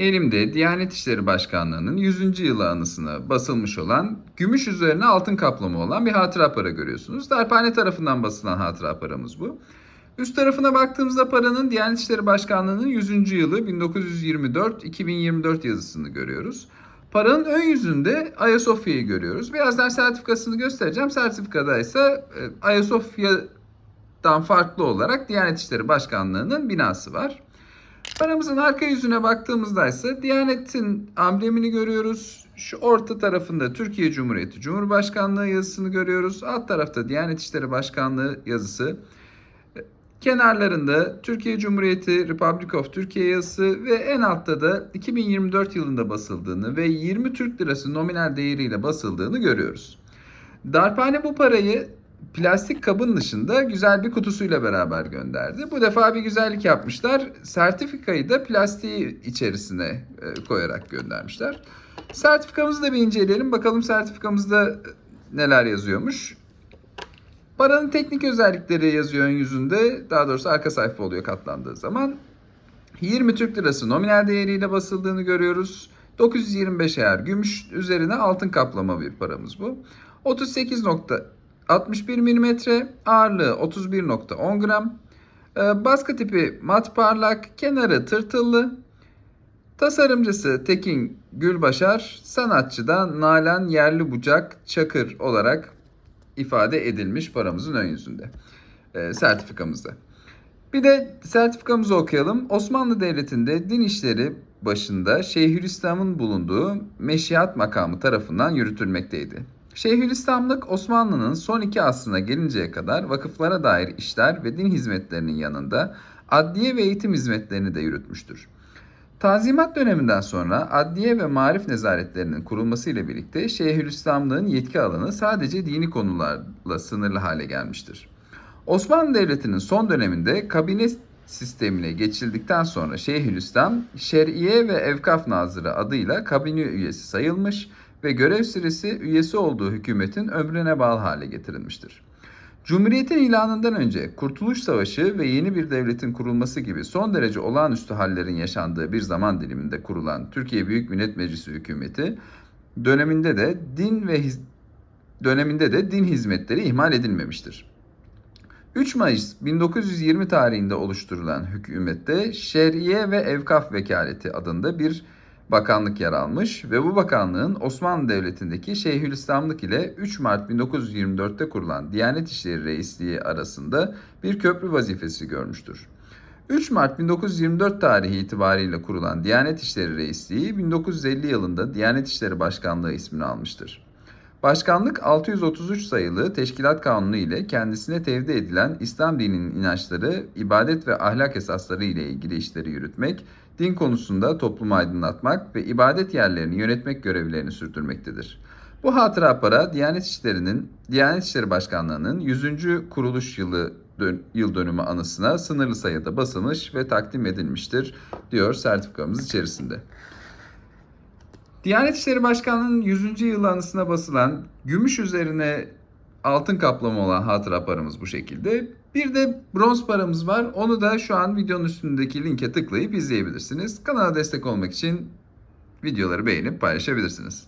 Elimde Diyanet İşleri Başkanlığı'nın 100. yılı anısına basılmış olan, gümüş üzerine altın kaplama olan bir hatıra para görüyorsunuz. Darphane tarafından basılan hatıra paramız bu. Üst tarafına baktığımızda paranın Diyanet İşleri Başkanlığı'nın 100. yılı 1924-2024 yazısını görüyoruz. Paranın ön yüzünde Ayasofya'yı görüyoruz. Birazdan sertifikasını göstereceğim. Sertifikada ise e, Ayasofya'dan farklı olarak Diyanet İşleri Başkanlığı'nın binası var. Paramızın arka yüzüne baktığımızda ise Diyanet'in amblemini görüyoruz. Şu orta tarafında Türkiye Cumhuriyeti Cumhurbaşkanlığı yazısını görüyoruz. Alt tarafta Diyanet İşleri Başkanlığı yazısı. Kenarlarında Türkiye Cumhuriyeti Republic of Türkiye yazısı ve en altta da 2024 yılında basıldığını ve 20 Türk Lirası nominal değeriyle basıldığını görüyoruz. Darphane bu parayı plastik kabın dışında güzel bir kutusuyla beraber gönderdi. Bu defa bir güzellik yapmışlar. Sertifikayı da plastiği içerisine e, koyarak göndermişler. Sertifikamızı da bir inceleyelim. Bakalım sertifikamızda e, neler yazıyormuş. Paranın teknik özellikleri yazıyor ön yüzünde. Daha doğrusu arka sayfa oluyor katlandığı zaman. 20 Türk Lirası nominal değeriyle basıldığını görüyoruz. 925 eğer gümüş üzerine altın kaplama bir paramız bu. 38.61 mm ağırlığı 31.10 gram. Ee, Baskı tipi mat parlak, kenarı tırtıllı. Tasarımcısı Tekin Gülbaşar, sanatçı da Nalan Yerli Bucak Çakır olarak ifade edilmiş paramızın ön yüzünde. E, sertifikamızda. Bir de sertifikamızı okuyalım. Osmanlı Devleti'nde din işleri başında Şeyhülislam'ın bulunduğu meşihat makamı tarafından yürütülmekteydi. Şeyhülislamlık Osmanlı'nın son iki asrına gelinceye kadar vakıflara dair işler ve din hizmetlerinin yanında adliye ve eğitim hizmetlerini de yürütmüştür. Tanzimat döneminden sonra adliye ve marif nezaretlerinin kurulmasıyla birlikte Şeyhülislamlığın yetki alanı sadece dini konularla sınırlı hale gelmiştir. Osmanlı Devleti'nin son döneminde kabine sistemine geçildikten sonra Şeyhülislam, Şer'iye ve Evkaf Nazırı adıyla kabine üyesi sayılmış ve görev süresi üyesi olduğu hükümetin ömrüne bağlı hale getirilmiştir. Cumhuriyetin ilanından önce Kurtuluş Savaşı ve yeni bir devletin kurulması gibi son derece olağanüstü hallerin yaşandığı bir zaman diliminde kurulan Türkiye Büyük Millet Meclisi hükümeti döneminde de din ve döneminde de din hizmetleri ihmal edilmemiştir. 3 Mayıs 1920 tarihinde oluşturulan hükümette Şer'iye ve Evkaf Vekaleti adında bir bakanlık yer almış ve bu bakanlığın Osmanlı Devleti'ndeki Şeyhülislamlık ile 3 Mart 1924'te kurulan Diyanet İşleri Reisliği arasında bir köprü vazifesi görmüştür. 3 Mart 1924 tarihi itibariyle kurulan Diyanet İşleri Reisliği 1950 yılında Diyanet İşleri Başkanlığı ismini almıştır. Başkanlık 633 sayılı Teşkilat Kanunu ile kendisine tevdi edilen İslam dininin inançları, ibadet ve ahlak esasları ile ilgili işleri yürütmek, din konusunda toplumu aydınlatmak ve ibadet yerlerini yönetmek görevlerini sürdürmektedir. Bu hatıra para Diyanet İşleri'nin Diyanet İşleri Başkanlığı'nın 100. kuruluş yılı dön- yıl dönümü anısına sınırlı sayıda basılmış ve takdim edilmiştir diyor sertifikamız içerisinde. Diyanet İşleri Başkanlığı'nın 100. yıl anısına basılan gümüş üzerine altın kaplama olan hatıra paramız bu şekilde. Bir de bronz paramız var. Onu da şu an videonun üstündeki linke tıklayıp izleyebilirsiniz. Kanala destek olmak için videoları beğenip paylaşabilirsiniz.